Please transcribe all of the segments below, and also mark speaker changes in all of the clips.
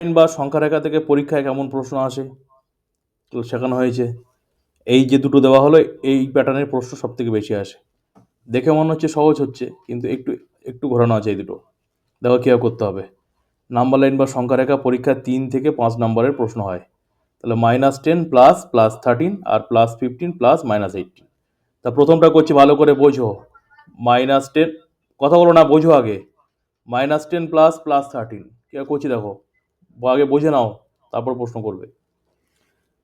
Speaker 1: বা সংখ্যা রেখা থেকে পরীক্ষায় কেমন প্রশ্ন আসে? শেখানো হয়েছে। এই যে দুটো দেওয়া হলো, এই প্যাটার্নের প্রশ্ন সব থেকে বেশি আসে। দেখে মনে হচ্ছে সহজ হচ্ছে, কিন্তু একটু একটু ঘোরানো আছে এই দুটো। দেখো কীভাবে করতে হবে। নাম্বার লাইন বা সংখ্যা রেখা পরীক্ষা তিন থেকে পাঁচ নম্বরের প্রশ্ন হয়। তাহলে minus ten plus plus thirteen আর plus fifteen plus minus eighteen তা প্রথমটা করছি ভালো করে বোঝো। মাইনাস টেন কথা বলো না, বোঝো আগে। Minus ten plus plus thirteen কীভাবে করছি দেখো। আগে বুঝে নাও, তারপর প্রশ্ন করবে।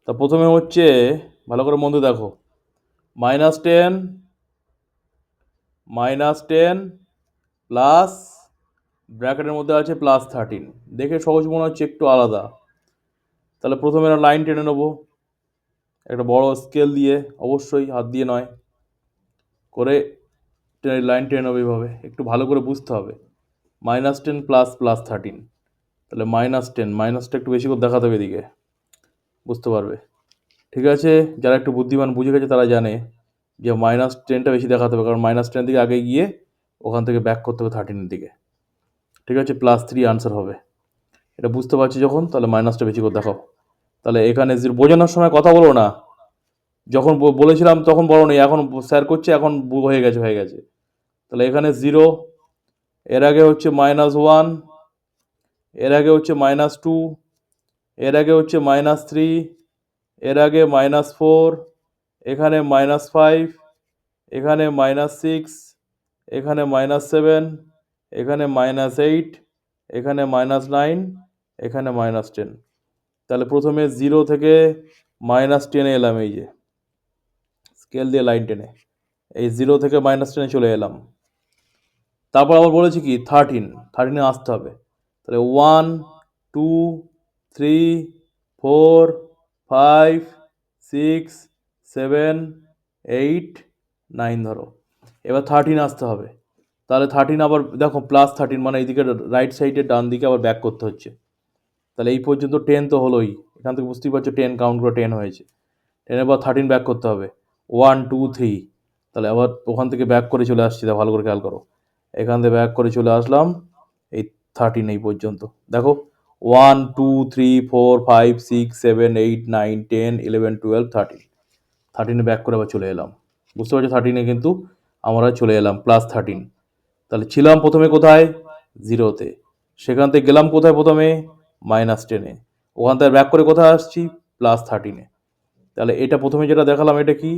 Speaker 1: তা প্রথমে হচ্ছে, ভালো করে বন্ধু দেখো। Minus ten minus ten plus ব্র্যাকেটের মধ্যে আছে প্লাস থার্টিন দেখে সহজ মনে হচ্ছে একটু আলাদা। তাহলে প্রথমে লাইন টেনে নেব। একটা বড় স্কেল দিয়ে, অবশ্যই হাত দিয়ে নয়। করে লাইন টেনে নেব এইভাবে। একটু ভালো করে বুঝতে হবে। Minus ten plus plus thirteen তাহলে মাইনাস টেন মাইনাসটা একটু বেশি করে দেখাতে হবে এদিকে। বুঝতে পারবে? ঠিক আছে? যারা একটু বুদ্ধিমান বুঝে গেছে তারা জানে যে মাইনাস টেনটা বেশি দেখাতে হবে, কারণ মাইনাস টেনের দিকে আগে গিয়ে ওখান থেকে ব্যাক করতে হবে থার্টিনের দিকে। ঠিক আছে? প্লাস থ্রি আনসার হবে। এটা বুঝতে পারছি যখন, তাহলে মাইনাসটা বেশি করে দেখাও। তাহলে এখানে বোঝানোর সময় কথা বলো না। যখন বলেছিলাম তখন বলো নি, এখন স্যার করছে, এখন হয়ে গেছে হয়ে গেছে। তাহলে এখানে জিরো এর আগে হচ্ছে মাইনাস ওয়ান এর আগে হচ্ছে মাইনাস টু এর আগে হচ্ছে মাইনাস থ্রি এর আগে মাইনাস ফোর এখানে মাইনাস ফাইভ এখানে মাইনাস সিক্স এখানে মাইনাস সেভেন এখানে মাইনাস এইট এখানে মাইনাস নাইন এখানে মাইনাস টেন তাহলে প্রথমে জিরো থেকে মাইনাস টেনে এলাম এই যে। স্কেল দিয়ে লাইন টেনে। এই জিরো থেকে মাইনাস টেনে চলে এলাম। তারপর আবার বলেছি কি থার্টিন থার্টিনে আসতে হবে। তাহলে one two three four five six seven eight nine ধরো। এবার থার্টিন আসতে হবে। তাহলে থার্টিন আবার দেখো প্লাস থার্টিন মানে এইদিকে রাইট সাইডে ডান দিকে আবার ব্যাক করতে হচ্ছে। তাহলে এই পর্যন্ত টেন তো হলোই। এখান থেকে বুঝতেই পারছ টেন কাউন্ট করে টেন হয়েছে। টেনের পর থার্টিন ব্যাক করতে হবে। ওয়ান টু থ্রি তাহলে আবার ওখান থেকে ব্যাক করে চলে আসছি। দেখো ভালো করে খেয়াল করো। এখান থেকে ব্যাক করে চলে আসলাম। এই থার্টিন এই পর্যন্ত। দেখো one two three four five six seven eight nine ten eleven twelve thirteen থার্টিনে back করে আবার চলে এলাম। বুঝতে পারছ? থার্টিনে কিন্তু আমরা চলে এলাম প্লাস থার্টিন তাহলে ছিলাম প্রথমে কোথায়? জিরোতে সেখান থেকে গেলাম কোথায় প্রথমে? মাইনাস টেনে ওখান থেকে ব্যাক করে কোথায় আসছি? প্লাস থার্টিনে তাহলে এটা প্রথমে যেটা দেখালাম এটা কি?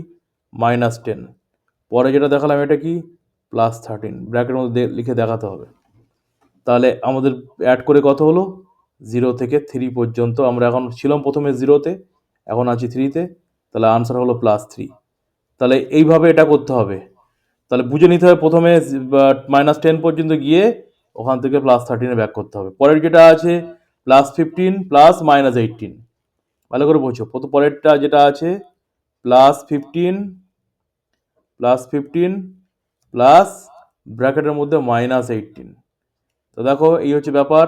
Speaker 1: মাইনাস টেন পরে যেটা দেখালাম এটা কি? প্লাস থার্টিন ব্র্যাকেটের মধ্যে লিখে দেখাতে হবে। তাহলে আমাদের অ্যাড করে কত হলো? জিরো থেকে থ্রি পর্যন্ত। আমরা এখন ছিলাম প্রথমে জিরোতে এখন আছি থ্রিতে তাহলে আনসার হলো প্লাস থ্রি তাহলে এইভাবে এটা করতে হবে। তাহলে বুঝে নিতে হবে প্রথমে মাইনাস টেন পর্যন্ত গিয়ে ওখান থেকে প্লাস থার্টিনে ব্যাক করতে হবে। পরের যেটা আছে plus fifteen plus minus eighteen ভালো করে বোঝো। পরেরটা যেটা আছে plus fifteen plus fifteen plus ব্র্যাকেটের মধ্যে মাইনাস এইটিন তো দেখো, এই হচ্ছে ব্যাপার।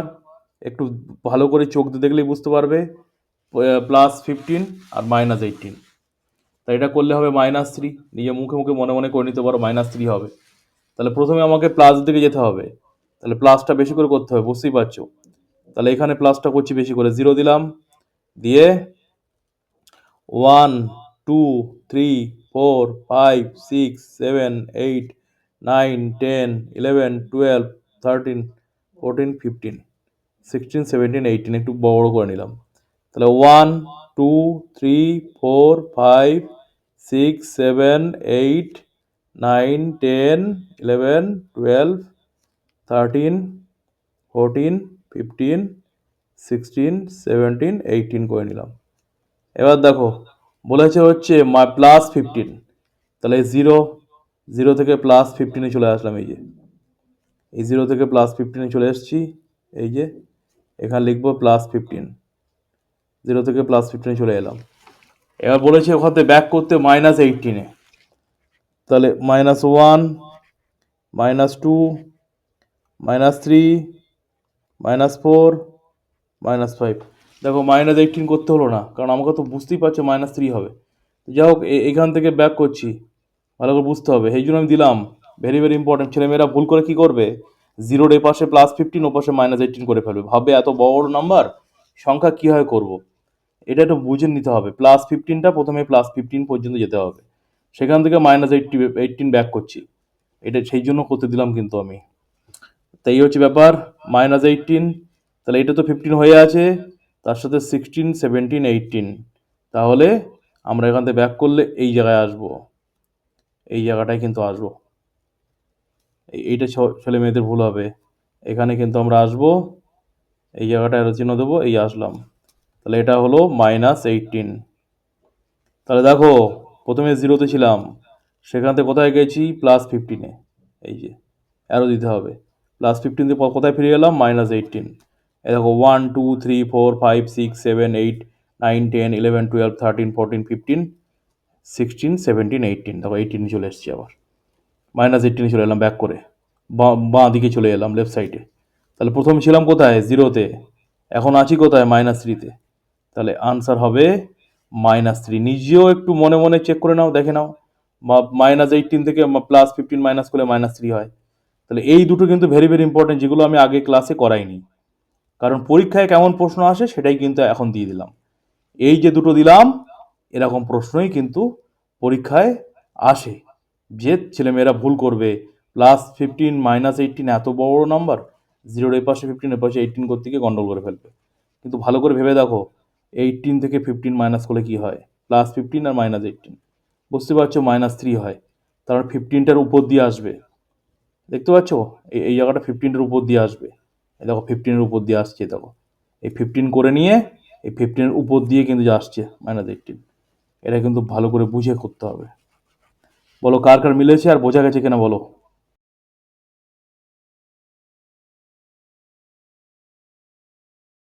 Speaker 1: একটু ভালো করে চোখ দিয়ে দেখলেই বুঝতে পারবে। প্লাস ফিফটিন আর মাইনাস এইটিন তাই এটা করলে হবে মাইনাস থ্রি নিজে মুখে মুখে মনে মনে করে নিতে পারো মাইনাস থ্রি হবে। তাহলে প্রথমে আমাকে প্লাস দিকে যেতে হবে। তাহলে প্লাসটা বেশি করে করতে হবে, বুঝতেই পারছ? তাহলে এখানে প্লাসটা করছি বেশি করে। জিরো দিলাম। দিয়ে one two three four five six seven eight nine ten eleven twelve thirteen fourteen fifteen sixteen seventeen eighteen একটু বড় করে নিলাম। তাহলে one two three four five six seven eight nine ten eleven twelve thirteen fourteen fifteen sixteen seventeen eighteen করে নিলাম। এবার দেখো, বলেছে হচ্ছে মা প্লাস ফিফটিন তাহলে জিরো জিরো থেকে প্লাস ফিফটিনে চলে আসলাম এই যে। এই জিরো থেকে প্লাস ফিফটিনে চলে এসেছি। এই যে, এখানে লিখব প্লাস ফিফটিন জিরো থেকে প্লাস ফিফটিনে চলে এলাম। এবার বলেছে ওখান থেকে ব্যাক করতে মাইনাস এইটিনে তাহলে minus one minus two minus three minus four minus five দেখো মাইনাস এইটিন করতে হলো না, কারণ আমাকে তো বুঝতেই পারছ মাইনাস থ্রি হবে। যাই হোক এখান থেকে ব্যাক করছি। ভালো করে বুঝতে হবে। সেই জন্য আমি দিলাম। ভেরি ভেরি ইম্পর্টেন্ট ছেলেমেয়েরা ভুল করে কি করবে? জিরোর এ পাশে প্লাস ফিফটিন ও পাশে মাইনাস এইটিন করে ফেলবে। ভাববে এত বড় নাম্বার সংখ্যা কীভাবে করব? এটা একটু বুঝে নিতে হবে। প্লাস ফিফটিনটা প্রথমে প্লাস ফিফটিন পর্যন্ত যেতে হবে। সেখান থেকে মাইনাস এইটটি এইটিন ব্যাক করছি। এটা সেই জন্য করতে দিলাম কিন্তু আমি। তাই হচ্ছে ব্যাপার মাইনাস এইটিন তাহলে এটা তো ফিফটিন হয়ে আছে। তার সাথে সিক্সটিন সেভেন্টিন এইটিন তাহলে আমরা এখান থেকে ব্যাক করলে এই জায়গায় আসব। এই জায়গাটায় কিন্তু আসব। এইটা ছেলে মেয়েদের ভুল হবে। এখানে কিন্তু আমরা আসব, এই জায়গাটা আরও চিহ্ন দেবো, এই আসলাম। তাহলে এটা হলো মাইনাস এইটিন তাহলে দেখো, প্রথমে জিরোতে ছিলাম, সেখান থেকে কোথায় গেছি? প্লাস ফিফটিনে এই যে অ্যারো দিতে হবে। প্লাস ফিফটিন কোথায় ফিরে গেলাম মাইনাস এইটিন এই দেখো one two three four five six seven eight nine ten eleven twelve thirteen fourteen fifteen sixteen seventeen eighteen দেখো এইটিন চলে এসেছি আবার। মাইনাস এইটিনে চলে এলাম ব্যাক করে। বাঁ দিকে চলে এলাম লেফট সাইডে তাহলে প্রথম ছিলাম কোথায়? জিরোতে এখন আছি কোথায়? মাইনাস থ্রিতে তাহলে আনসার হবে মাইনাস থ্রি নিজেও একটু মনে মনে চেক করে নাও, দেখে নাও। বা মাইনাস এইটিন থেকে প্লাস ফিফটিন মাইনাস করলে মাইনাস থ্রি হয়। তাহলে এই দুটো কিন্তু ভেরি ভেরি ইম্পর্টেন্ট যেগুলো আমি আগে ক্লাসে করাইনি। কারণ পরীক্ষায় কেমন প্রশ্ন আসে সেটাই কিন্তু এখন দিয়ে দিলাম। এই যে দুটো দিলাম, এরকম প্রশ্নই কিন্তু পরীক্ষায় আসে। যে ছেলেমেয়েরা ভুল করবে প্লাস ফিফটিন মাইনাস এইটিন এত বড় নাম্বার জিরোর এ পাশে ফিফটিন এ পাশে এইটিন করতে গিয়ে গন্ডল করে ফেলবে। কিন্তু ভালো করে ভেবে দেখো এইটিন থেকে ফিফটিন মাইনাস করলে কি হয়? প্লাস ফিফটিন আর মাইনাস এইটিন বুঝতে পারছ? মাইনাস থ্রি হয়। তার ফিফটিনটার উপর দিয়ে আসবে। দেখতে পাচ্ছ? এই এই জায়গাটা ফিফটিনের উপর দিয়ে আসবে। এই দেখো ফিফটিনের উপর দিয়ে আসছে, দেখো। এই ফিফটিন করে নিয়ে, এই ফিফটিনের উপর দিয়ে কিন্তু আসছে মাইনাস এইটিন এটা কিন্তু ভালো করে বুঝে করতে হবে। বলো কার কার মিলেছে আর বোঝা গেছে কিনা বলো।